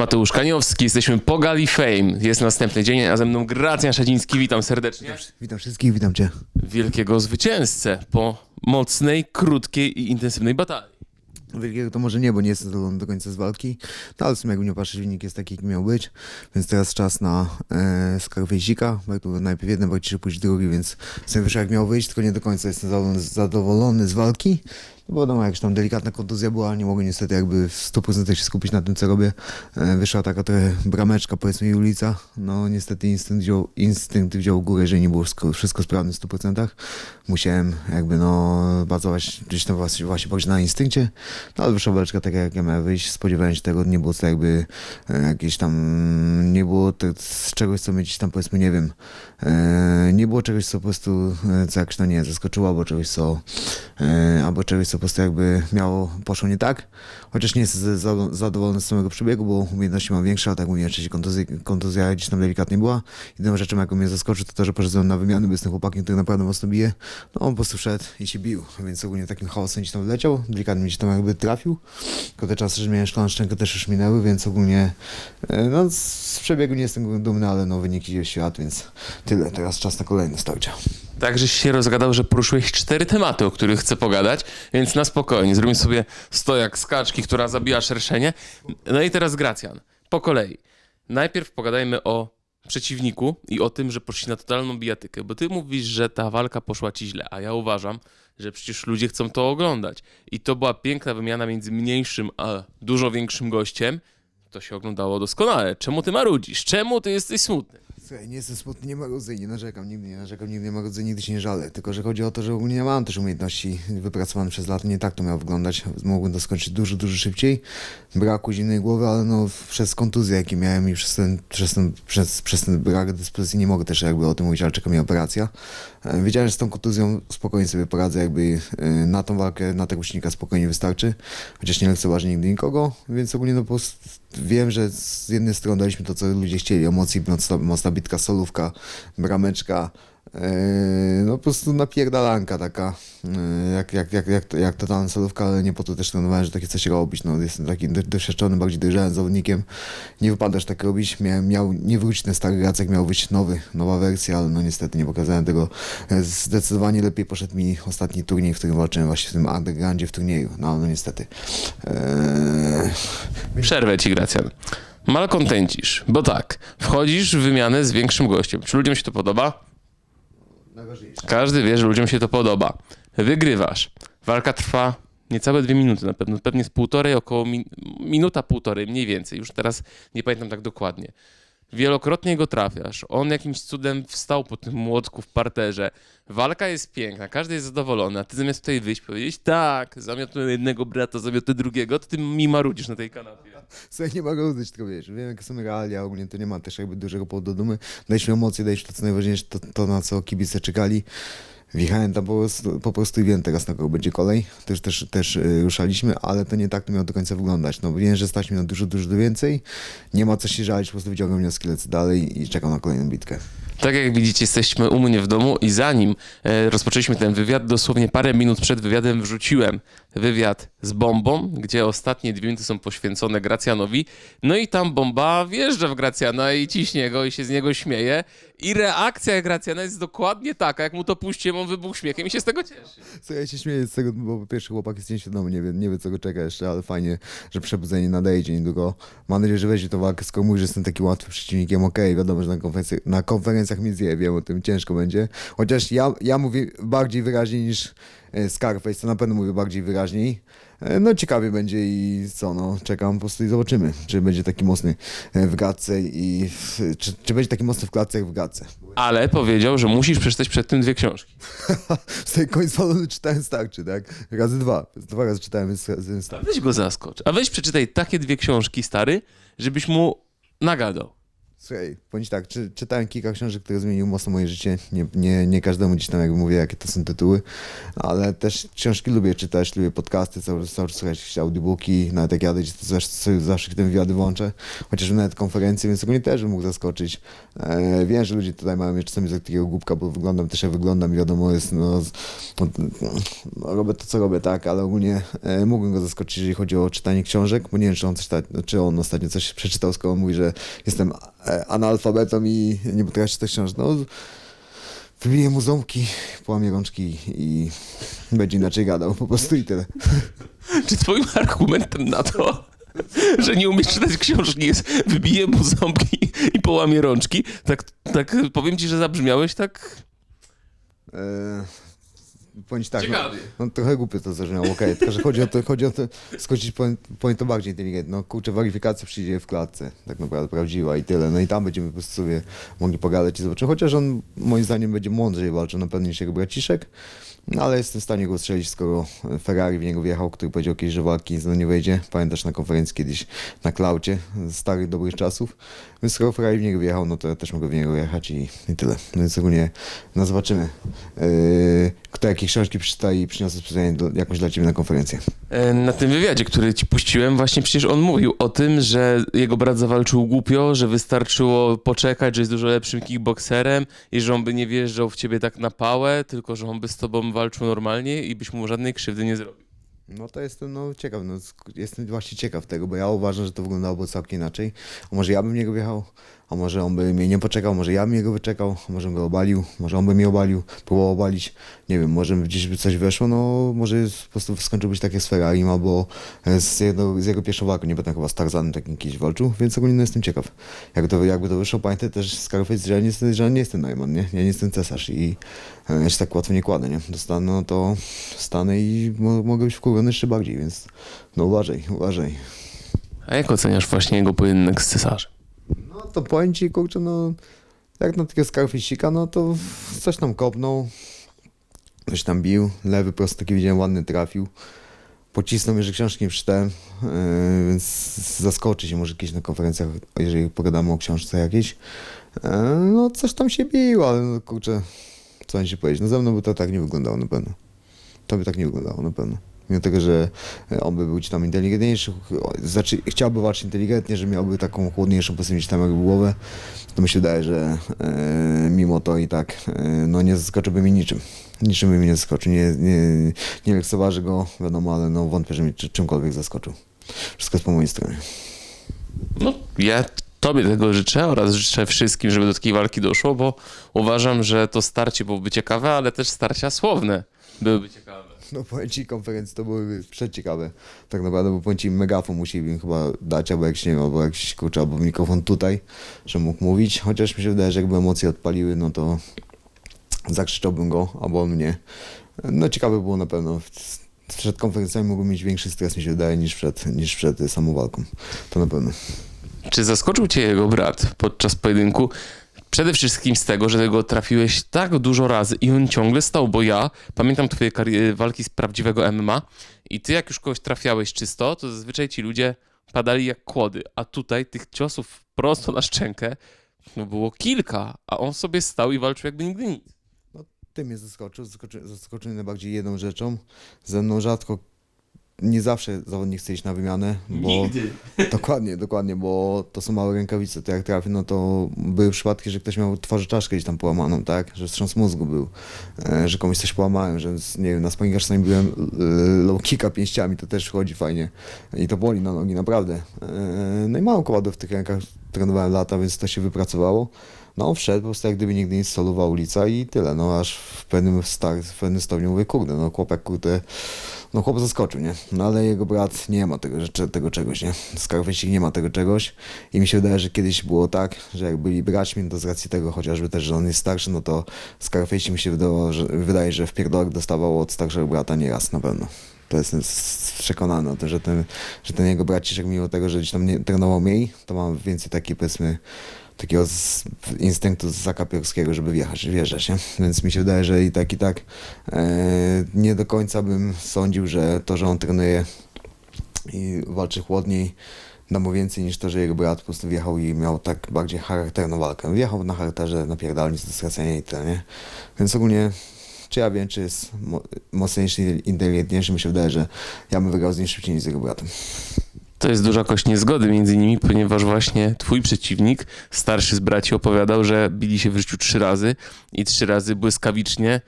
Mateusz Kaniowski, jesteśmy po Gali Fame. Jest następny dzień, a ze mną Gracjan Szadziński, witam serdecznie. Witam wszystkich, witam cię. Wielkiego zwycięzcę po mocnej, krótkiej i intensywnej batalii. Wielkiego to może nie, bo nie jestem zadowolony do końca z walki, no ale w sumie jakby nie patrzeć, wynik jest taki, jaki miał być, więc teraz czas na e, Skarwejzika, bo tu najpierw jeden walczył, później drugi, więc w sumie wyszło jak miał wyjść, tylko nie do końca jestem zadowolony, zadowolony z walki, bo wiadomo, jakaś tam delikatna kontuzja była, nie mogę niestety jakby w 100% się skupić na tym, co robię. E, wyszła taka trochę brameczka, powiedzmy, i ulica, no niestety instynkt wziął, instynkt wziął górę, że nie było wszystko, sprawne w 100%. Musiałem jakby no bazować gdzieś tam właśnie, właśnie na instynkcie, no ale wyszła waleczka taka, jak ja miałem wyjść. Spodziewałem się tego, nie było to jakby e, jakieś tam, nie było te, z czegoś, co mnie gdzieś tam powiedzmy, nie wiem, e, nie było czegoś, co po prostu, co jakoś no nie zaskoczyło, albo czegoś, co, albo czegoś, co po prostu jakby miało, poszło nie tak. Chociaż nie jestem za- zadowolony z samego przebiegu, bo umiejętności mam większe, ale tak mówiłem wcześniej, kontuzja, kontuzja gdzieś tam delikatnie była. Jedyną rzeczą, jaką mnie zaskoczy, to to, że poszedłem na wymiany, bo jestem chłopakiem, który naprawdę mocno bije. No on po prostu szedł i się bił, więc ogólnie takim chaosem gdzieś tam wleciał, delikatnie się tam jakby trafił. Tylko te czasy, że miałem szklaną szczękę też już minęły, więc ogólnie e, no z przebiegu nie jestem dumny, ale no wyniki idzie w świat, więc tyle. Teraz czas na kolejne starcia. Tak, żeś się rozgadał, że poruszyłeś cztery tematy, o których chcę pogadać, więc na spokojnie. Zrobimy sobie stojak z kaczki, która zabija szerszenie. No i teraz Gracjan. Po kolei. Najpierw pogadajmy o przeciwniku i o tym, że poszli na totalną bijatykę, bo ty mówisz, że ta walka poszła ci źle, a ja uważam, że przecież ludzie chcą to oglądać. I to była piękna wymiana między mniejszym a dużo większym gościem. To się oglądało doskonale. Czemu ty marudzisz? Czemu ty jesteś smutny? Słuchaj, nie jestem smutny, nie marudzę i nie narzekam, nigdy nie narzekam, nigdy nie marudzę, nigdy się nie żalę. Tylko, że chodzi o to, że ogólnie nie mam też umiejętności wypracowanych przez lata, nie tak to miało wyglądać. Mogłem to skończyć dużo, dużo szybciej. Braku zimnej głowy, ale no przez kontuzję, jakie miałem i przez ten, przez ten, przez, przez ten brak dyspozycji nie mogę też jakby o tym mówić, ale czeka mnie operacja. E, Wiedziałem, że z tą kontuzją spokojnie sobie poradzę, jakby e, na tą walkę, na tego ucznika spokojnie wystarczy. Chociaż nie lekceważę nigdy nikogo, więc ogólnie no po wiem, że z jednej strony daliśmy to, co ludzie chcieli, emocji, mocna bitka, solówka, brameczka, e, no po prostu napierdalanka taka, e, jak, jak, jak, jak, jak totalna solówka, ale nie po to też trenowałem, że takie coś robić, no jestem takim do- doświadczonym, bardziej dojrzałym zawodnikiem, nie wypadasz tak robić, miał, miał nie wrócić ten stary Jacek, miał być nowy, nowa wersja, ale no niestety nie pokazałem tego, E, zdecydowanie lepiej poszedł mi ostatni turniej, w którym walczyłem właśnie w tym undergroundzie w turnieju, no no niestety. Eee, Przerwę ci, Gracjan. Malkontentisz, bo tak, wchodzisz w wymianę z większym gościem. Czy ludziom się to podoba? Każdy wie, że ludziom się to podoba. Wygrywasz. Walka trwa niecałe dwie minuty na pewno, pewnie z półtorej, około min minuta, półtorej, mniej więcej. Już teraz nie pamiętam tak dokładnie. Wielokrotnie go trafiasz. On jakimś cudem wstał po tym młotku w parterze. Walka jest piękna, każdy jest zadowolony, a ty zamiast tutaj wyjść powiedzieć tak, zamiotłem jednego brata, zamiotłem drugiego, to ty mi marudzisz na tej kanapie. Słuchaj, nie mogę uznać, tylko wiesz, wiem jakie są realia, ogólnie to nie ma też jakby dużego powodu do dumy. Daliśmy emocje, daliśmy to co najważniejsze, to, to na co kibice czekali. Wjechałem tam po prostu, po prostu i wiem teraz na kogo będzie kolej. Też, też, też y, ruszaliśmy, ale to nie tak to miało do końca wyglądać. No wiem, że stać mi na dużo, dużo więcej. Nie ma co się żalić, po prostu wyciągam wnioski, lecę dalej i czekam na kolejną bitkę. Tak jak widzicie, jesteśmy u mnie w domu i zanim e, rozpoczęliśmy ten wywiad, dosłownie parę minut przed wywiadem wrzuciłem wywiad z bombą, gdzie ostatnie dwie minuty są poświęcone Gracjanowi. No i tam bomba wjeżdża w Gracjana i ciśnie go i się z niego śmieje. I reakcja Gracjana jest dokładnie taka, jak mu to puściłem, on wybuchł śmiechem i się z tego cieszy. Co ja się śmieję z tego, bo pierwszy chłopak jest nieświadomy, nie wie, nie wie co go czeka jeszcze, ale fajnie, że przebudzenie nadejdzie niedługo. Mam nadzieję, że weźmie to walkę, skoro mówi, że jestem taki łatwy przeciwnikiem, okej, wiadomo, że na, na konferencjach mi zje, wiem o tym, ciężko będzie. Chociaż ja, ja mówię bardziej wyraźnie niż Scarface, to na pewno mówię bardziej wyraźniej. E, No ciekawie będzie i co, no czekam po prostu i zobaczymy, czy będzie taki mocny e, w gadce i w, czy, czy będzie taki mocny w klatce jak w gadce. Ale powiedział, że musisz przeczytać przed tym dwie książki. Z tej końca walony czytałem starczy, tak? Razy dwa. Dwa razy czytałem, starczy. Weź go zaskocz. A weź przeczytaj takie dwie książki, stary, żebyś mu nagadał. Słuchaj, bądź tak, czy, czytałem kilka książek, które zmieniły mocno moje życie. Nie, nie, nie każdemu gdzieś tam, jak mówię, jakie to są tytuły, ale też książki lubię czytać, lubię podcasty, cały, czas słuchać jakieś audiobooki, nawet jak jadę, to zawsze, zawsze te wywiady włączę, chociażby nawet konferencje, więc ogólnie też bym mógł zaskoczyć. E, wiem, że ludzie tutaj mają mnie czasami za takiego głupka, bo wyglądam też jak wyglądam i wiadomo jest, no, no, no robię to, co robię, tak, ale ogólnie e, mógłbym go zaskoczyć, jeżeli chodzi o czytanie książek, bo nie wiem, czy on, coś czy on ostatnio coś przeczytał, skoro mówi, że jestem analfabetą i nie potrafię czytać książek. No, wybiję mu ząbki, połamię rączki i będzie inaczej gadał, po prostu i tyle. Czy twoim argumentem na to, że nie umiesz czytać książki jest wybiję mu ząbki i połamie rączki? Tak, tak powiem ci, że zabrzmiałeś tak E, Bądź tak, no, ciekawie. no trochę głupio to zabrzmiało, okej, tylko że chodzi o to, chodzi o to, skoczyć point, point to bardziej inteligentnie, no kurczę, weryfikacja przyjdzie w klatce, tak naprawdę prawdziwa i tyle, no i tam będziemy po prostu sobie mogli pogadać i zobaczymy, chociaż on moim zdaniem będzie mądrzej walczył na pewno niż jego braciszek, no ale jestem w stanie go strzelić, skoro Ferrari w niego wjechał, który powiedział kiedyś, że walki z nim nie wejdzie, pamiętasz na konferencji kiedyś na klaucie, z starych, dobrych czasów, więc skoro Ferrari w niego wjechał, no to ja też mogę w niego wjechać i, i tyle, no więc ogólnie, no zobaczymy, yy, kto jakie książki przeczyta i przyniosę specjalnie do, jakąś dla Ciebie na konferencję. E, Na tym wywiadzie, który ci puściłem, właśnie przecież on mówił o tym, że jego brat zawalczył głupio, że wystarczyło poczekać, że jest dużo lepszym kickboxerem i że on by nie wjeżdżał w ciebie tak na pałę, tylko że on by z tobą walczył normalnie i byś mu żadnej krzywdy nie zrobił. No to jestem no, ciekaw, no, jestem właśnie ciekaw tego, bo ja uważam, że to wyglądałoby całkiem inaczej. A może ja bym niego wjechał, a może on by mnie nie poczekał, może ja bym jego wyczekał, może bym go obalił, może on by mnie obalił, próbował obalić, nie wiem, może gdzieś by coś weszło, no może po prostu skończył być tak jak z Ferrari, albo e, z jego, z jego pierwszą walką, nie będę chyba z Tarzanem takim kiedyś walczył, więc ogólnie no, jestem ciekaw. Jak to, jakby to wyszło, pamiętaj też Scarface, że ja nie jestem, że ja nie jestem Najman, nie? Ja nie jestem cesarz i e, ja się tak łatwo nie kładę, nie? Dostanę, no to stanę i mo mogę być wkurwiony jeszcze bardziej, więc no uważaj, uważaj. A jak oceniasz właśnie jego pojedynek z cesarzem? No to powiem ci, kurczę, no jak na takiego Scarface'ika, no to coś tam kopnął, coś tam bił, lewy prosto taki widziałem ładny trafił. Pocisnął mnie, że książki nie przeczytałem, yy, więc zaskoczy się może kiedyś na konferencjach, jeżeli pogadamy o książce jakiejś. Yy, no coś tam się biło, ale no kurczę, co mam ci powiedzieć, no ze mną by to tak nie wyglądało na pewno. To by tak nie wyglądało na pewno. Mimo tego, że e, on by był ci tam inteligentniejszy, znaczy chciałby walczyć inteligentnie, że miałby taką chłodniejszą, powiedzmy, tam jakby głowę, to mi się wydaje, że e, mimo to i tak e, no nie zaskoczyłby mi niczym. Niczym by mnie nie zaskoczył. Nie, nie, nie lekceważy go, wiadomo, ale no wątpię, że mnie czy- czymkolwiek zaskoczył. Wszystko jest po mojej stronie. No, ja tobie tego życzę oraz życzę wszystkim, żeby do takiej walki doszło, bo uważam, że to starcie byłoby ciekawe, ale też starcia słowne byłyby ciekawe. No powiem ci, konferencje to byłyby przeciekawe. Tak naprawdę, bo powiem megafon musieli im chyba dać, albo jakiś, nie wiem, albo jakiś, kurczę, albo mikrofon tutaj, że mógł mówić. Chociaż mi się wydaje, że jakby emocje odpaliły, no to zakrzyczałbym go, albo on mnie. No ciekawe było na pewno. Przed konferencjami mógłbym mieć większy stres, mi się wydaje, niż przed, niż przed samą walką. To na pewno. Czy zaskoczył cię jego brat podczas pojedynku? Przede wszystkim z tego, że tego trafiłeś tak dużo razy i on ciągle stał, bo ja pamiętam twoje kari- walki z prawdziwego MMA i ty jak już kogoś trafiałeś czysto, to zazwyczaj ci ludzie padali jak kłody, a tutaj tych ciosów prosto na szczękę no było kilka, a on sobie stał i walczył jakby nigdy nic. Ty mnie zaskoczył, zaskoczył, zaskoczył najbardziej jedną rzeczą. Ze mną rzadko, nie zawsze zawodnik chce iść na wymianę, bo... Dokładnie, dokładnie, bo to są małe rękawice, to jak trafi, no to były przypadki, że ktoś miał twarzy czaszkę gdzieś tam połamaną, tak, że wstrząs mózgu był, e, że komuś coś połamałem, że nie wiem, na spinningu czasami byłem e, low kicka pięściami, to też wchodzi fajnie i to boli na nogi, naprawdę. E, no i mało kowadów w tych rękach trenowałem lata, więc to się wypracowało. No on wszedł, po prostu jak gdyby nigdy nic, solowa ulica i tyle, no aż w pewnym, star- w pewnym stopniu mówię, kurde, no chłopak, kurde, no chłop zaskoczył, nie? No ale jego brat nie ma tego, rzeczy, tego czegoś, nie? Scarface nie ma tego czegoś i mi się wydaje, że kiedyś było tak, że jak byli braćmi, to z racji tego chociażby też, że on jest starszy, no to Scarface mi się wydało, że, wydaje, że w pierdolek dostawał od starszego brata nieraz na pewno. To jestem przekonany o tym, że ten, że ten jego braciszek, mimo tego, że gdzieś tam nie, trenował mniej, to ma więcej takiej, powiedzmy, takiego z, instynktu z zakapiorskiego, żeby wjechać, wjeżdżać, nie? Więc mi się wydaje, że i tak, i tak e, nie do końca bym sądził, że to, że on trenuje i walczy chłodniej, da mu więcej niż to, że jego brat po prostu wjechał i miał tak bardziej charakterną walkę. Wjechał na charakterze, napierdalał nic do stracenia i tyle, nie? Więc ogólnie, czy ja wiem, czy jest mo- mocniejszy, inteligentniejszy, mi się wydaje, że ja bym wygrał z nim szybciej niż z jego bratem. To jest duża kość niezgody między nimi, ponieważ właśnie twój przeciwnik, starszy z braci, opowiadał, że bili się w życiu trzy razy i trzy razy błyskawicznie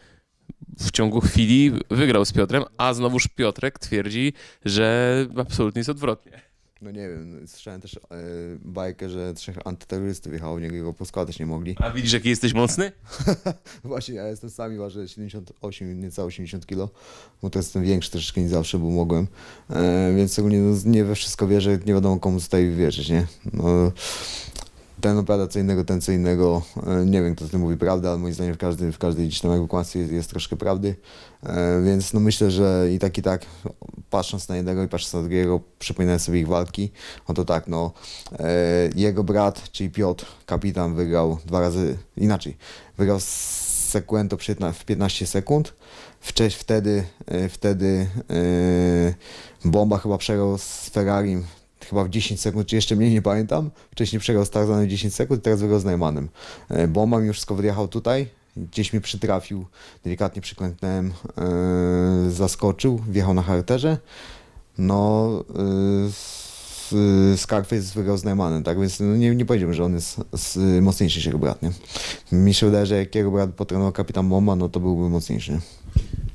w ciągu chwili wygrał z Piotrem, a znowuż Piotrek twierdzi, że absolutnie jest odwrotnie. No nie wiem, słyszałem też e, bajkę, że trzech antyterrorystów wjechało w niego i go poskładać nie mogli. A widzisz, jaki jesteś mocny? Właśnie, ja jestem sami, ważę 78, niecałe 80 kg, bo to jestem większy troszeczkę niż zawsze, bo mogłem, e, więc ogólnie no, nie we wszystko wierzę, nie wiadomo komu tutaj wierzyć, nie? No, ten innego, ten co innego, e, nie wiem kto tu mówi prawdę, ale moim zdaniem w, każdy, w każdej gdzieś tam jakby kłamstwie jest, jest troszkę prawdy, e, więc no myślę, że i tak i tak, patrząc na jednego i patrząc na drugiego, przypominałem sobie ich walki, no to tak, no, e, jego brat, czyli Piotr, kapitan, wygrał dwa razy, inaczej, wygrał Sequento w 15 sekund. Wcześniej wtedy, wtedy Bomba chyba przegrał z Ferrarim chyba w 10 sekund, czy jeszcze mniej, nie pamiętam. Wcześniej przegrał z Tarzanem w 10 sekund, teraz wygrał z Neumannem. E, Bomba mi już wszystko wyjechał tutaj, gdzieś mnie przytrafił, delikatnie przyklęknąłem, e, zaskoczył, wjechał na charakterze. No, s- Scarface wygrał z Neumannem, tak więc no, nie, nie powiedziałbym, że on jest s- mocniejszy niż jego nie? Mi się wydaje, że jak jego brat potrenował kapitan Bomba, no to byłby mocniejszy.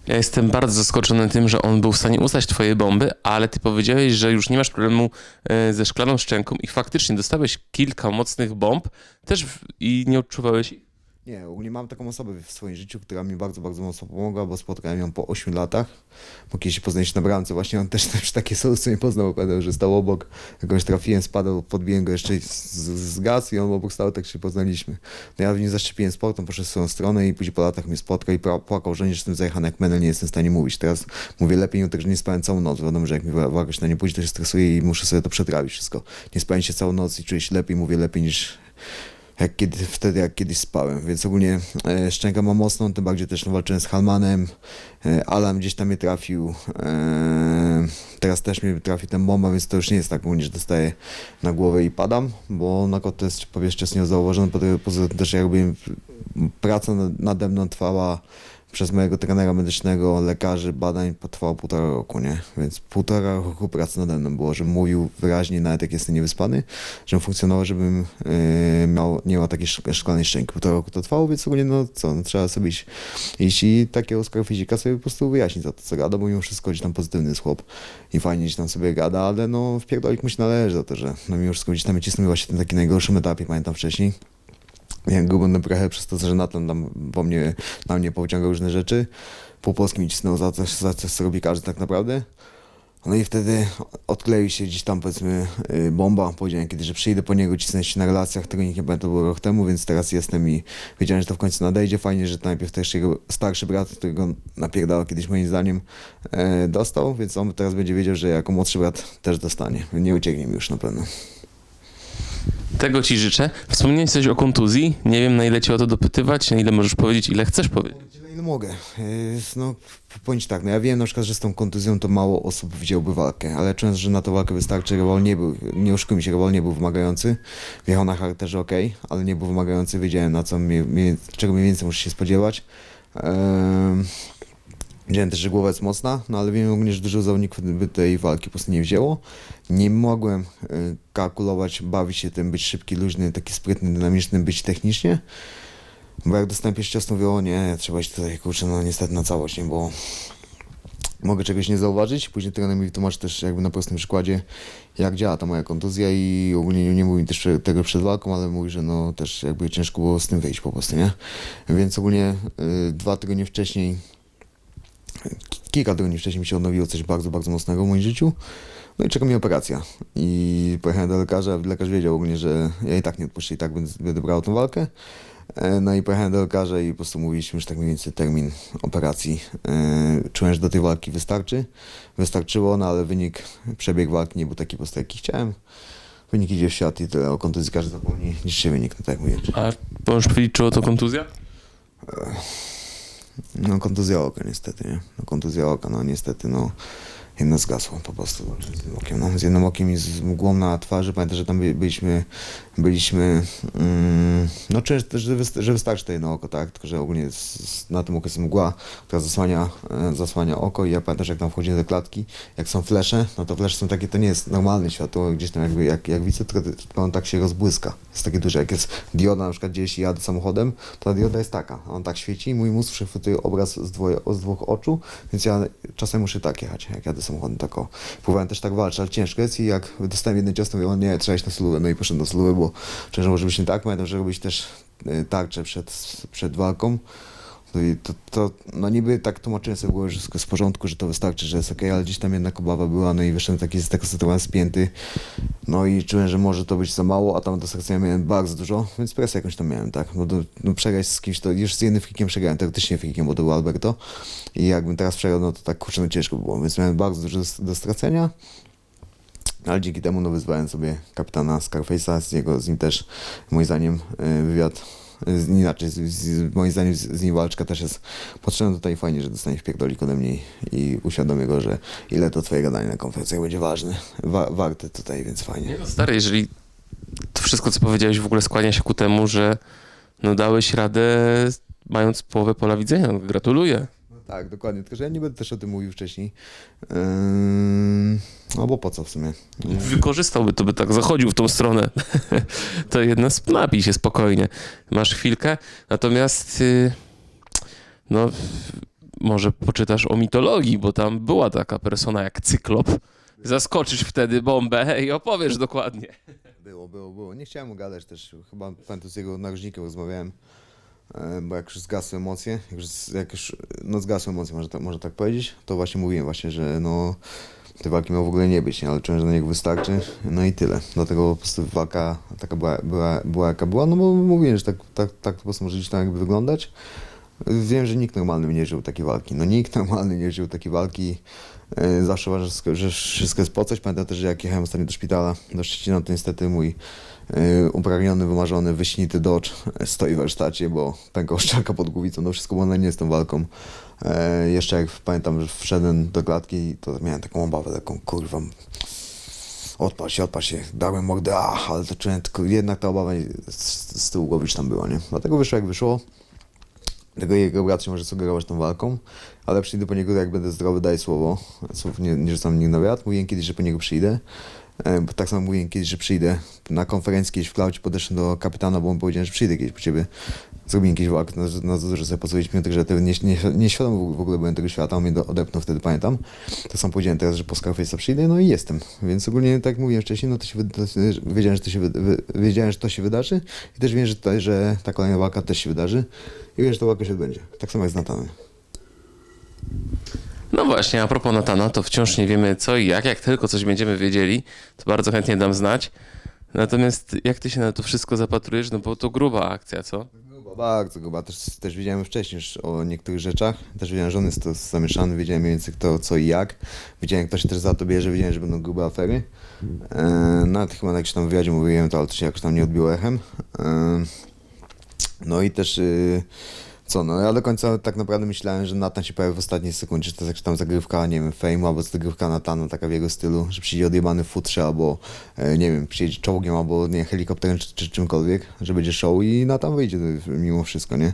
Ja jestem bardzo zaskoczony tym, że on był w stanie ustać twoje bomby, ale ty powiedziałeś, że już nie masz problemu e, ze szklaną szczęką i faktycznie dostałeś kilka mocnych bomb też w, i nie odczuwałeś ich. Nie, ogólnie mam taką osobę w swoim życiu, która mi bardzo, bardzo mocno pomogła, bo spotkałem ją po 8 latach, bo kiedyś się poznaliśmy na bramce, właśnie on też, też takie solucje nie poznał, opowiadał, że stał obok, jakoś trafiłem, spadał, podbiłem go jeszcze z, z gaz i on obok stał, tak się poznaliśmy. No ja w nim zaszczepiłem sport, on poszedł w swoją stronę i później po latach mnie spotkał i płakał, że nie jestem zajechany jak menel, nie jestem w stanie mówić. Teraz mówię lepiej, no także nie spałem całą noc, wiadomo, że jak mi wa- walka się na nie pójdzie, to się stresuję i muszę sobie to przetrawić wszystko. Nie spałem się całą noc i czuję się lepiej, mówię lepiej niż jak kiedy, wtedy jak kiedyś spałem, więc ogólnie e, szczękę mocną, tym bardziej też no, walczyłem z Halmanem, e, Alan gdzieś tam mnie trafił, e, teraz też mnie trafi ten bomba, więc to już nie jest tak że dostaję na głowę i padam, bo na kot jest powierzchnia zauważony, poza tym też jakby praca nad- nade mną trwała przez mojego trenera medycznego, lekarzy, badań potrwało półtora roku, nie? Więc półtora roku pracy nade mną było, żebym mówił wyraźnie, nawet jak jestem niewyspany, żebym funkcjonował, żebym yy, miał, nie miał takiej szk- szklanej szczęki. Półtora roku to trwało, więc ogólnie no co, no, trzeba sobie iść, iść i takiego skrofizika sobie po prostu wyjaśnić za to, co gada, bo mimo wszystko gdzieś tam pozytywny jest chłop i fajnie gdzieś tam sobie gada, ale no wpierdolić mu się należy za to, że no mimo wszystko gdzieś tam wycisnął właśnie ten taki najgorszym etapie, pamiętam wcześniej. Go będę trochę przez to, że Nathan tam po mnie, na mnie pociągał różne rzeczy. Po polsku mi cisnął za coś, za coś, co robi każdy tak naprawdę. No i wtedy odkleił się gdzieś tam powiedzmy y, bomba. Powiedziałem kiedyś, że przyjdę po niego, cisnę się na relacjach, tego nikt nie pamięta, to było rok temu, więc teraz jestem i wiedziałem, że to w końcu nadejdzie. Fajnie, że najpierw też jego starszy brat, którego napierdał kiedyś moim zdaniem, e, dostał, więc on teraz będzie wiedział, że jako młodszy brat też dostanie. Nie ucieknie mi już na pewno. Tego ci życzę. Wspomniałeś coś o kontuzji. Nie wiem, na ile cię o to dopytywać, na ile możesz powiedzieć, ile chcesz powiedzieć. Tyle ile mogę. No, ci tak, no ja wiem na przykład, że z tą kontuzją to mało osób wzięłoby walkę, ale czując, że na tą walkę wystarczy, rywal nie był, nie oszukujmy się, rywal nie był wymagający, wjechał na charakterze ok, ale nie był wymagający, wiedziałem na co, czego mniej więcej muszę się spodziewać. Ehm, Wiedziałem też, że głowa jest mocna, no ale wiem również, że dużo zawodników by tej walki po prostu nie wzięło. Nie mogłem y, kalkulować, bawić się tym, być szybki, luźny, taki sprytny, dynamiczny, być technicznie. Bo jak dostałem pierwszy cios, to mówię, nie, trzeba iść tutaj, kurczę, no niestety na całość, nie, bo mogę czegoś nie zauważyć. Później trener mi wytłumaczy też jakby na prostym przykładzie, jak działa ta moja kontuzja i ogólnie nie, mówi mi też tego przed walką, ale mówi, że no też jakby ciężko było z tym wyjść po prostu, nie? Więc ogólnie y, dwa tygodnie wcześniej kilka tygodni wcześniej mi się odnowiło coś bardzo, bardzo mocnego w moim życiu. No i czeka mi operacja. I pojechałem do lekarza, lekarz wiedział ogólnie, że ja i tak nie odpuszczę, i tak będę, będę brał tą walkę. E, No i pojechałem do lekarza i po prostu mówiliśmy, że tak mniej więcej termin operacji. E, Czułem, że do tej walki wystarczy. Wystarczyło, no ale wynik, przebieg walki nie był taki po prostu, jaki chciałem. Wynik idzie w świat i tyle o kontuzji każdy zapomni, niż się wynik, no tak jak mówię. A możesz powiedzieć, czy to kontuzja? No kontuzja oka niestety, nie? No kontuzja oka, no niestety, no Jedno zgasło po prostu okiem, no, z jednym okiem i z mgłą na twarzy. Pamiętam, że tam by- byliśmy, byliśmy mm, no często, że, że wystarczy to jedno oko, tak? Tylko, że ogólnie z, na tym oku jest mgła, która zasłania, e, zasłania oko i ja pamiętam, że jak tam wchodzimy do klatki, jak są flesze, no to flesze są takie, to nie jest normalne światło, gdzieś tam jakby, jak, jak widzę, tylko, on tak się rozbłyska. Jest takie duże, jak jest dioda na przykład gdzieś jadę samochodem, to ta dioda jest taka, on tak świeci i mój mózg przechwytuje obraz z, dwoje, z dwóch oczu, więc ja czasem muszę tak jechać, jak jadę samochodem, tak o. Próbowałem też tak walczyć, ale ciężko jest i jak dostałem jeden cios, to mówię, o nie, trzeba iść na solówę, no i poszedłem na solówę, bo często może być nie tak, pamiętam, że robić też y, tarczę przed, przed walką, no i to, to, no niby tak tłumaczyłem sobie w głowie, że wszystko jest w porządku, że to wystarczy, że jest okej, ale gdzieś tam jednak obawa była, no i wyszedłem taki z tego sytuacji spięty, no i czułem, że może to być za mało, a tam do sekcji miałem bardzo dużo, więc presję jakąś tam miałem, tak, no, do, no przegrać z kimś, to już z jednym frikiem przegrałem, teoretycznie frikiem, bo to był Alberto. I jakbym teraz przegrał, no to tak kurczę, no ciężko było, więc miałem bardzo dużo do, stracenia, ale dzięki temu no, wyzwałem sobie kapitana Scarface'a, z, jego, z nim też moim zdaniem y, wywiad, inaczej, z, z, moim zdaniem z, z nim walczka też jest potrzebna tutaj fajnie, że dostanie wpierdolik ode mnie i, i uświadomię go, że ile to twoje gadanie na konferencjach będzie ważne, wa, warte tutaj, więc fajnie. Nie no, stary, jeżeli to wszystko, co powiedziałeś, w ogóle skłania się ku temu, że no dałeś radę mając połowę pola widzenia. No, gratuluję. Tak, dokładnie, tylko że ja nie będę też o tym mówił wcześniej, yy, no bo po co w sumie. Wykorzystałby to, by tak zachodził w tą stronę. to jedna. Napij się spokojnie. Masz chwilkę. Natomiast y, no może poczytasz o mitologii, bo tam była taka persona jak Cyklop. Zaskoczysz wtedy bombę i opowiesz dokładnie. Było, było, było. Nie chciałem mu gadać też. Chyba pamiętam z jego narożnikiem rozmawiałem, bo jak już zgasły emocje, jak już, jak już no zgasły emocje, można tak, można tak powiedzieć, to właśnie mówiłem właśnie, że no tej walki miało w ogóle nie być, nie? ale czułem, że na niego wystarczy, no i tyle. Dlatego po prostu walka taka była, była, była jaka była, no bo mówiłem, że tak, tak, tak po prostu może gdzieś tam jakby wyglądać. Wiem, że nikt normalny nie żył takiej walki. No nikt normalny nie żył takiej walki. E, Zawsze uważam, że wszystko- jest po coś. Pamiętam też, że jak jechałem ostatnio do szpitala, do Szczecina, to niestety mój e, upragniony, wymarzony, wyśnity Dodge stoi w warsztacie, bo pękał szczelka pod głowicą. No wszystko było na nie z tą walką. E, Jeszcze jak pamiętam, że wszedłem do klatki, to miałem taką obawę, taką kurwą. Odpal się, odpal się, dałem mordę, ach, ale to czułem, tylko jednak ta obawa z, z tyłu głowy tam była, nie? Dlatego wyszło jak wyszło. Tego jego brat się może sugerować tą walką, ale przyjdę po niego, jak będę zdrowy, daj słowo. Słów nie, nie rzucam nigdy na wiatr. Mówiłem kiedyś, że po niego przyjdę. E, Bo tak samo mówiłem kiedyś, że przyjdę. Na konferencji kiedyś w Klaucie podeszłem do kapitana, bo on powiedział, że przyjdę kiedyś po ciebie. Zrobiłem jakiś walk, na, na to, że sobie pozwolić mi że nie, nie, nieświadomy w ogóle byłem tego świata, on mnie odepnął wtedy, pamiętam. To sam powiedziałem teraz, że po Scarface'a przyjdę, no i jestem. Więc ogólnie, tak jak mówiłem wcześniej, no to się, to, wiedziałem, że to się, wy, wiedziałem, że to się wydarzy i też wiem, że, to, że ta kolejna walka też się wydarzy i wiem, że ta walka się odbędzie. Tak samo jak z Natanem. No właśnie, a propos Natana, to wciąż nie wiemy co i jak. Jak tylko coś będziemy wiedzieli, to bardzo chętnie dam znać. Natomiast jak ty się na to wszystko zapatrujesz? No bo to gruba akcja, co? Bardzo gruba. Też, też wiedziałem wcześniej już o niektórych rzeczach. Też wiedziałem, że on jest to zamieszany, wiedziałem mniej więcej kto, co i jak. Wiedziałem, kto się też za to bierze, wiedziałem, że będą grube afery. E, nawet chyba na jakimś tam wywiadzie mówiłem to, ale to się jakoś tam nie odbiło echem. E, no i też... y, co, no ja do końca tak naprawdę myślałem, że Natan się pojawi w ostatniej sekundzie, że to jest jakaś tam zagrywka, nie wiem, Fame albo zagrywka Natana, taka w jego stylu, że przyjdzie odjebany w futrze albo, e, nie wiem, przyjedzie czołgiem albo, nie helikopterem czy, czy czymkolwiek, że będzie show i Natan wyjdzie mimo wszystko, nie?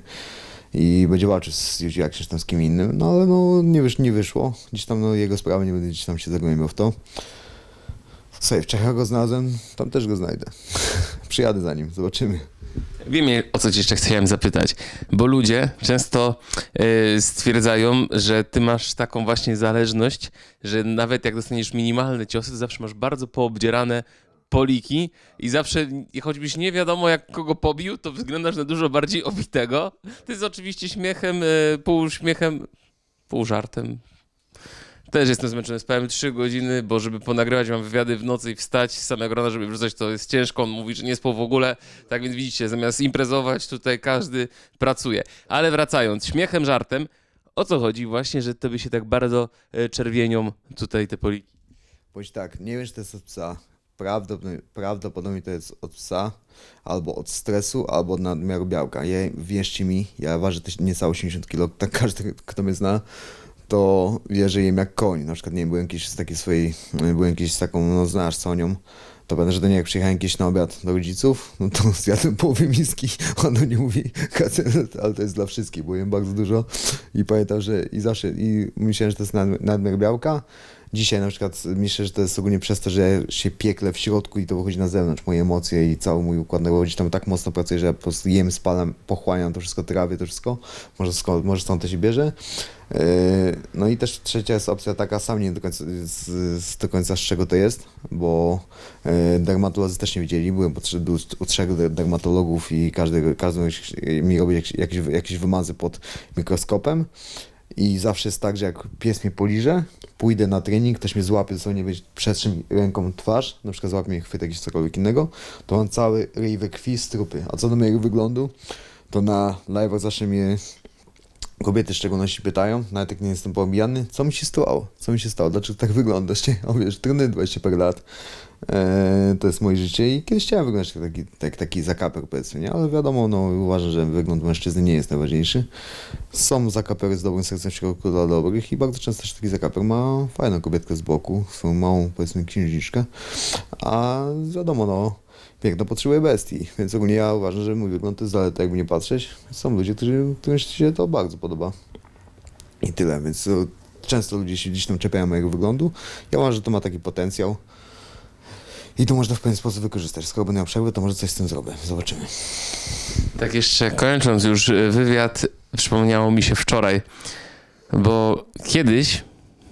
I będzie walczył z Józiakiem czy tam z kim innym, no ale no nie, wysz, nie wyszło, gdzieś tam no jego sprawy, nie będę gdzieś tam się zagłębiał w to. Sobie w Czechach go znalazłem, tam też go znajdę. Przyjadę za nim, zobaczymy. Wiem, o co cię jeszcze chciałem zapytać, bo ludzie często e, stwierdzają, że ty masz taką właśnie zależność, że nawet jak dostaniesz minimalne ciosy, zawsze masz bardzo poobdzierane poliki i zawsze, choćbyś nie wiadomo jak kogo pobił, to wyglądasz na dużo bardziej obitego. To jest oczywiście śmiechem, e, pół śmiechem, pół żartem. Też jestem zmęczony, spałem 3 godziny, bo żeby ponagrywać mam wywiady w nocy i wstać z samego rana, żeby wrzucać, to jest ciężko. On mówi, że nie spał w ogóle. Tak więc widzicie, zamiast imprezować, tutaj każdy pracuje. Ale wracając, śmiechem, żartem, o co chodzi właśnie, że tobie się tak bardzo e, czerwienią tutaj te poliki? Bądź tak, nie wiem, czy to jest od psa. Prawdopodobnie, prawdopodobnie to jest od psa, albo od stresu, albo od nadmiaru białka. Ja, wierzcie mi, ja ważę też niecałe 80 kg, tak każdy, kto mnie zna, to wie, że jem jak koń. Na przykład, nie byłem kiedyś z takiej swojej, byłem kiedyś z taką, no znasz, Sonią, to pamiętam, że do niej jak przyjechałem kiedyś na obiad do rodziców, no to zjadłem połowę miski, ona do niej mówi, "Kacper, ale to jest dla wszystkich, bo jem bardzo dużo. I pamiętam, że i zawsze, i myślałem, że to jest nad- nadmiar białka, Dzisiaj na przykład myślę, że to jest ogólnie przez to, że się piekle w środku i to wychodzi na zewnątrz, moje emocje i cały mój układ nerwowy. Tam tak mocno pracuje, że ja po prostu jem, spalam, pochłaniam to wszystko, trawię to wszystko, może może stąd to się bierze. Yy, No i też trzecia jest opcja taka, sam nie do końca, z, z, do końca z czego to jest, bo yy, dermatolodzy też nie wiedzieli, byłem u trzech de- dermatologów i każdy, każdy mi robił jakieś, jakieś, wymazy pod mikroskopem. I zawsze jest tak, że jak pies mnie poliże, pójdę na trening, ktoś mnie złapie, dosłownie wiesz, przetrzym ręką twarz, na przykład złapie mnie chwyt jakiś cokolwiek innego, to mam cały ryj we krwi z trupy. A co do mojego wyglądu, to na live'ach zawsze mnie kobiety w szczególności pytają, nawet jak nie jestem poobijany, co mi się stało? Co mi się stało? Dlaczego tak wyglądasz? O wiesz, trenuję 20 per lat. Eee, to jest moje życie i kiedyś chciałem wyglądać jak taki, tak, taki zakaper powiedzmy, nie? Ale wiadomo, no uważam, że wygląd mężczyzny nie jest najważniejszy. Są zakapery z dobrym sercem w środku dla dobrych i bardzo często też taki zakaper ma fajną kobietkę z boku, swoją małą powiedzmy księżniczkę, a wiadomo, no piękno potrzebuje bestii, więc ogólnie ja uważam, że mój wygląd to jest zaleta, jakby nie patrzeć. Są ludzie, którzy, którym się to bardzo podoba. I tyle, więc e, często ludzie się gdzieś tam czepiają mojego wyglądu. Ja uważam, że to ma taki potencjał. I to można w pewien sposób wykorzystać. Skoro będę miał przerwę, to może coś z tym zrobię. Zobaczymy. Tak jeszcze kończąc już y, wywiad, przypomniało mi się wczoraj, bo kiedyś,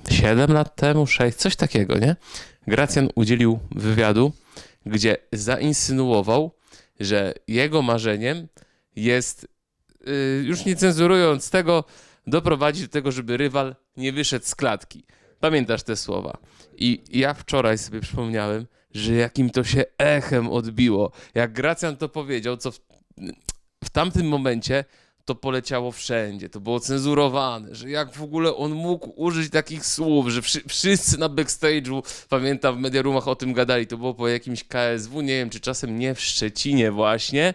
7 lat temu, 6, coś takiego, nie? Gracjan udzielił wywiadu, gdzie zainsynuował, że jego marzeniem jest, y, już nie cenzurując tego, doprowadzić do tego, żeby rywal nie wyszedł z klatki. Pamiętasz te słowa? I ja wczoraj sobie przypomniałem, że jakim to się echem odbiło. Jak Gracjan to powiedział, co w, w tamtym momencie to poleciało wszędzie, to było cenzurowane, że jak w ogóle on mógł użyć takich słów, że wszy, wszyscy na backstage'u, pamiętam w mediarumach o tym gadali, to było po jakimś KSW, nie wiem, czy czasem nie w Szczecinie właśnie,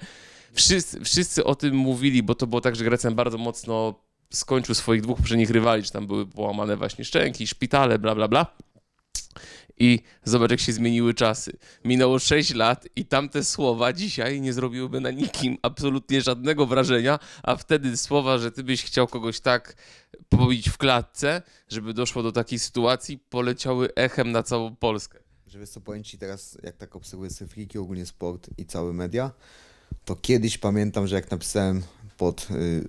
wszyscy, wszyscy o tym mówili, bo to było tak, że Gracjan bardzo mocno skończył swoich dwóch poprzednich rywali, czy tam były połamane właśnie szczęki, szpitale, bla, bla, bla. I zobacz, jak się zmieniły czasy. Minęło 6 lat i tamte słowa dzisiaj nie zrobiłyby na nikim absolutnie żadnego wrażenia, a wtedy słowa, że ty byś chciał kogoś tak pobić w klatce, żeby doszło do takiej sytuacji, poleciały echem na całą Polskę. Że wiesz co, teraz, jak tak obserwuję sobie friki, ogólnie sport i całe media, to kiedyś pamiętam, że jak napisałem pod y, y,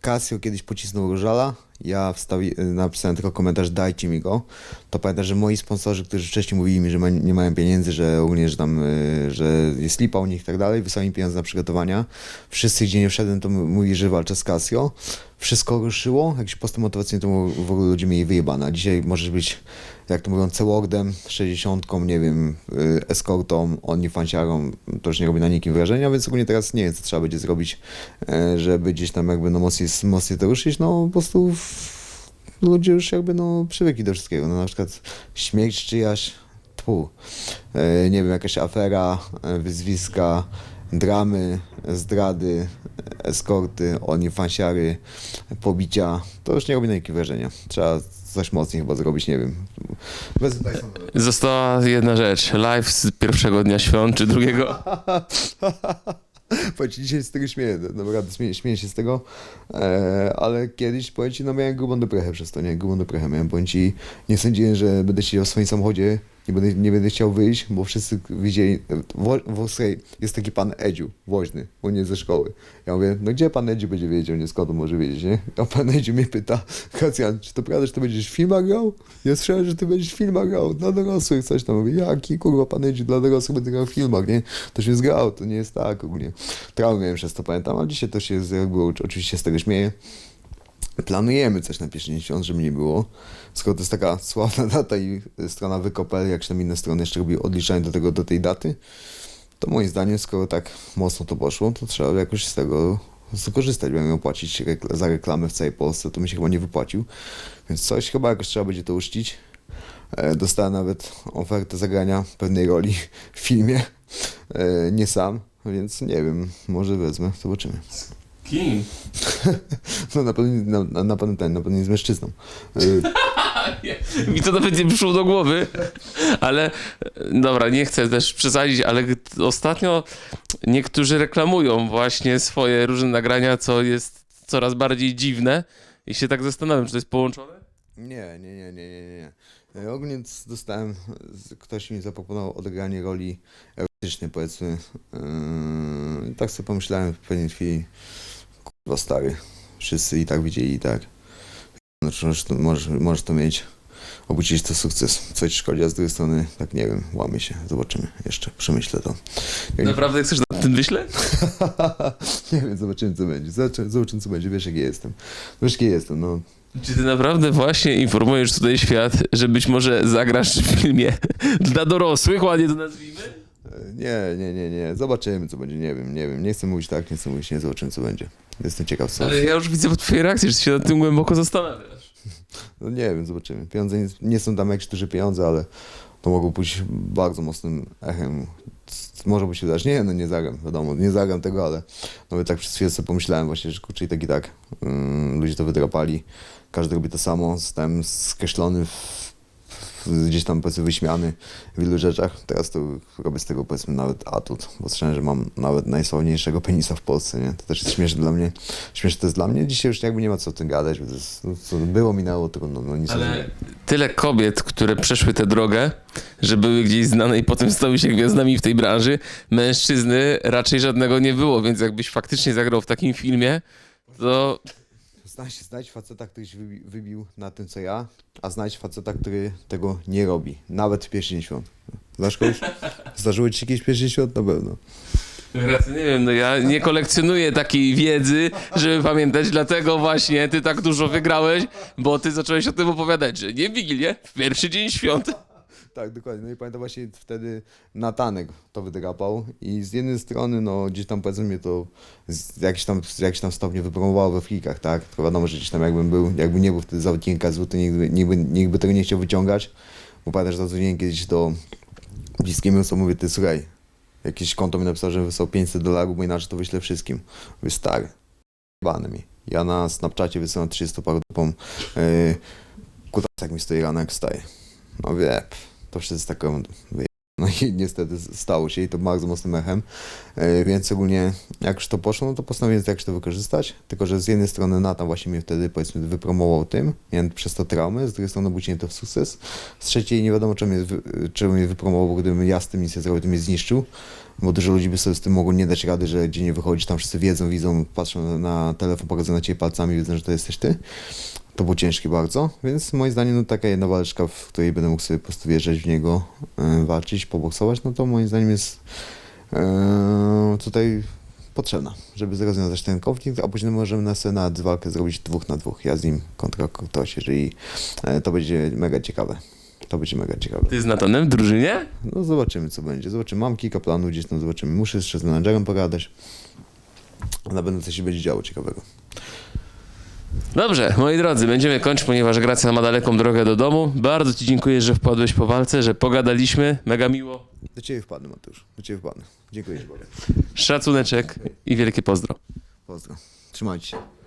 Casio kiedyś pocisnął Różala, ja wstawi, y, napisałem tylko komentarz dajcie mi go, to pamiętam, że moi sponsorzy, którzy wcześniej mówili mi, że ma, nie mają pieniędzy, że ogólnie, że tam, że jest lipa u nich i tak dalej, wysłali mi pieniądze na przygotowania. Wszyscy, gdzie nie wszedłem, to mówili, że walczę z Casio. Wszystko ruszyło, jakieś posty motywacyjne, to w ogóle ludzie mieli wyjebane. Dzisiaj możesz być, jak to mówią, C-Wordem, 60, nie wiem, y, eskortą, onlyfansiarą, to już nie robi na nikim wrażenia, więc ogólnie teraz nie wiem, co trzeba będzie zrobić, e, żeby gdzieś tam jakby no mocniej, mocniej to ruszyć, no po prostu w, ludzie już jakby no przywykli do wszystkiego, no na przykład śmierć czyjaś, tfu, e, nie wiem, jakaś afera, e, wyzwiska, dramy, zdrady, eskorty, onlyfansiary, pobicia, to już nie robi na nikim wrażenia. Trzeba coś mocniej chyba zrobić, nie wiem. Bez. Została jedna rzecz. Live z pierwszego dnia świąt, czy drugiego. Powiem ci, dzisiaj z tego śmieję, naprawdę śmieję, śmieję się z tego, e, ale kiedyś, powiem ci, no miałem grubą deprechę przez to, nie, grubą deprechę miałem, powiem ci, nie sądziłem, że będę siedział w swoim samochodzie, nie będę, nie będę chciał wyjść, bo wszyscy widzieli, wo, wo, jest taki pan Edziu, woźny, u mnie ze szkoły. Ja mówię, no gdzie pan Edziu będzie wiedział, nie, skąd on może wiedzieć, nie? A pan Edziu mnie pyta, Kacjan, czy to prawda, że ty będziesz w filmach grał? Ja słyszałem, że ty będziesz w filmach grał, dla dorosłych, coś tam. Mówię, jaki kurwa pan Edziu, dla dorosłych będę grał w filmach, nie? To się zgrał, to nie jest tak ogólnie. Traumy miałem przez to, pamiętam, a dzisiaj to się jakby oczywiście z tego śmieję. Planujemy coś na pierwszy świąt, żeby nie było. Skoro to jest taka sławna data i strona Wykopel, jak się tam inne strony jeszcze robi odliczanie do, tego, do tej daty, to moim zdaniem, skoro tak mocno to poszło, to trzeba jakoś z tego skorzystać. Będę miał płacić za reklamę w całej Polsce, to mi się chyba nie wypłacił. Więc coś chyba jakoś trzeba będzie to uczcić. E, Dostałem nawet ofertę zagrania pewnej roli w filmie. E, Nie sam, więc nie wiem, może wezmę, zobaczymy. Kim? No na pewno, na, na, pewno ten, na pewno nie z mężczyzną. Y, Mi to nawet nie przyszło do głowy, ale e, dobra, nie chcę też przesadzić, ale g- ostatnio niektórzy reklamują właśnie swoje różne nagrania, co jest coraz bardziej dziwne i się tak zastanawiam, czy to jest połączone? Nie, nie, nie, nie, nie, nie. E, Ogólnie c- dostałem, z- ktoś mi zaproponował odegranie roli erotycznej, powiedzmy. Yy, tak sobie pomyślałem w pewnej chwili, stary, wszyscy i tak widzieli i tak. Znaczy, możesz, to, możesz, możesz to mieć, obudzić to sukces. Co ci szkodzi, a z drugiej strony, tak nie wiem, łamie się, zobaczymy jeszcze, przemyślę to. Ja nie- Naprawdę chcesz na tym myśleć? nie wiem, zobaczymy co będzie, zobaczymy, zobaczymy co będzie, wiesz jaki jestem. Wiesz jaki jestem, no. Czy ty naprawdę właśnie informujesz tutaj świat, że być może zagrasz w filmie dla dorosłych, ładnie to nazwijmy? Nie, nie, nie, nie. Zobaczymy, co będzie. Nie wiem, nie wiem. Nie chcę mówić tak, nie chcę mówić nie. Zobaczymy, co będzie. Jestem ciekaw, co. Ale ja już widzę po twojej reakcji, że się nad tym głęboko zastanawiasz. No nie wiem, zobaczymy. Pieniądze nie, nie są tam jakieś duże pieniądze, ale to mogą pójść bardzo mocnym echem. Może by się udać. Nie, no nie zagram, wiadomo, nie zagram tego, ale nawet tak przez chwilę sobie pomyślałem właśnie, że kurczę i tak i tak. Ym, ludzie to wydrapali. Każdy robi to samo. Zostałem skreślony w, gdzieś tam powiedzmy wyśmiany w wielu rzeczach. Teraz to robię z tego powiedzmy nawet atut, bo słyszałem, że mam nawet najsławniejszego penisa w Polsce, nie? To też jest śmieszne dla mnie. Śmieszne to jest dla mnie. Dzisiaj już jakby nie ma co o tym gadać, bo jest, no, co było, minęło, tylko no, nic Ale tyle kobiet, które przeszły tę drogę, że były gdzieś znane i potem stały się gwiazdami w tej branży, mężczyzny raczej żadnego nie było, więc jakbyś faktycznie zagrał w takim filmie, to Znajdź, znajdź faceta, który się wybi- wybił na tym, co ja, a znajdź faceta, który tego nie robi. Nawet w pierwszy świąt. Znasz kogoś? Zdarzyło ci się kiedyś pierwszy świąt? Na pewno. Nie wiem, no ja nie kolekcjonuję takiej wiedzy, żeby pamiętać, dlatego właśnie ty tak dużo wygrałeś, bo ty zacząłeś o tym opowiadać, że nie w Wigilię, w pierwszy dzień świąt. Tak, dokładnie. No i pamiętam właśnie wtedy Natanek to wydrapał i z jednej strony, no gdzieś tam powiedzmy mnie to z jakiś tam, jakiś tam stopniu wypromowało we frikach, tak? Tylko wiadomo, że gdzieś tam jakbym był, jakby nie był wtedy zawodnikiem KSW, to nikt nikt by, nikt by tego nie chciał wyciągać. Bo pamiętam, że zadzwoniłem kiedyś do bliskiemu osoby, mówię, ty słuchaj, jakieś konto mi napisało, że wysłał 500 dolarów, bo inaczej to wyślę wszystkim. Mówię, stary, bany mi. Ja na Snapchacie wysyłam 30 paru dupom, yy, kutas jak mi stoi rano, jak wstaje. No wie, to wszyscy taką wyje... No i niestety stało się i to bardzo mocnym echem, yy, więc ogólnie jak już to poszło, no to postanowiłem jak to wykorzystać, tylko że z jednej strony Nathan właśnie mnie wtedy powiedzmy wypromował tym, miałem przez to traumę, z drugiej strony obudziłem to w sukces, z trzeciej nie wiadomo czemu mnie, czemu mnie wypromował, bo gdybym ja z tym nic nie zrobił, to mnie zniszczył, bo dużo ludzi by sobie z tym mogło nie dać rady, że gdzie nie wychodzi, tam wszyscy wiedzą, widzą, patrzą na telefon, pokazują na ciebie palcami, wiedzą, że to jesteś ty. To było ciężkie bardzo, więc moim zdaniem no, taka jedna waleczka, w której będę mógł sobie po prostu wjeżdżać w niego, e, walczyć, poboksować, no to moim zdaniem jest e, tutaj potrzebna, żeby rozwiązać ten konflikt, a później możemy na sobie nawet walkę zrobić dwóch na dwóch, ja z nim kontra ktoś, jeżeli e, to będzie mega ciekawe. To będzie mega ciekawe. Ty z Natanem w drużynie? No zobaczymy co będzie. Zobaczymy. Mam kilka planów gdzieś tam zobaczymy. Muszę jeszcze z menadżerem pogadać. Na pewno coś się będzie działo ciekawego. Dobrze, moi drodzy, będziemy kończyć, ponieważ Gracja ma daleką drogę do domu. Bardzo ci dziękuję, że wpadłeś po walce, że pogadaliśmy, mega miło. Do ciebie wpadnę Mateusz. Do ciebie wpadnę. Dziękuję ci bardzo. Szacuneczek i wielkie pozdro. Pozdro. Trzymajcie się.